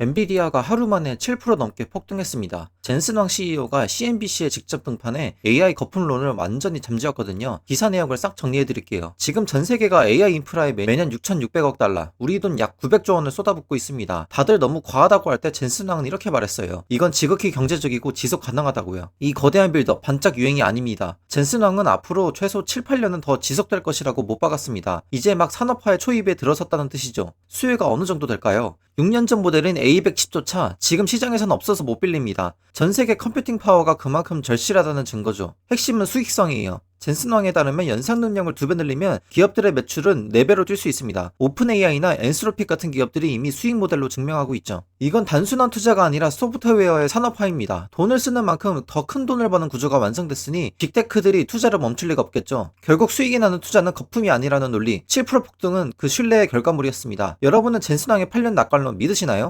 엔비디아가 하루 만에 7% 넘게 폭등했습니다. 젠슨왕 CEO가 CNBC에 직접 등판해 AI 거품론을 완전히 잠재웠거든요. 기사 내역을 싹 정리해드릴게요. 지금 전 세계가 AI 인프라에 매- 매년 6,600억 달러, 우리 돈 약 900조 원을 쏟아붓고 있습니다. 다들 너무 과하다고 할 때 젠슨왕은 이렇게 말했어요. 이건 지극히 경제적이고 지속 가능하다고요. 이 거대한 빌더 반짝 유행이 아닙니다. 젠슨왕은 앞으로 최소 7, 8년은 더 지속될 것이라고 못 박았습니다. 이제 막 산업화의 초입에 들어섰다는 뜻이죠. 수요가 어느 정도 될까요? 6년 전 모델인 A110조차 지금 시장에선 없어서 못 빌립니다. 전 세계 컴퓨팅 파워가 그만큼 절실하다는 증거죠. 핵심은 수익성이에요. 젠슨 왕에 따르면 연상 능력을 두 배 늘리면 기업들의 매출은 4배로 뛸 수 있습니다. 오픈 AI나 엔스로픽 같은 기업들이 이미 수익 모델로 증명하고 있죠. 이건 단순한 투자가 아니라 소프트웨어의 산업화입니다. 돈을 쓰는 만큼 더 큰 돈을 버는 구조가 완성됐으니 빅테크들이 투자를 멈출 리가 없겠죠. 결국 수익이 나는 투자는 거품이 아니라는 논리, 7% 폭등은 그 신뢰의 결과물이었습니다. 여러분은 젠슨 왕의 8년 낙관론 믿으시나요?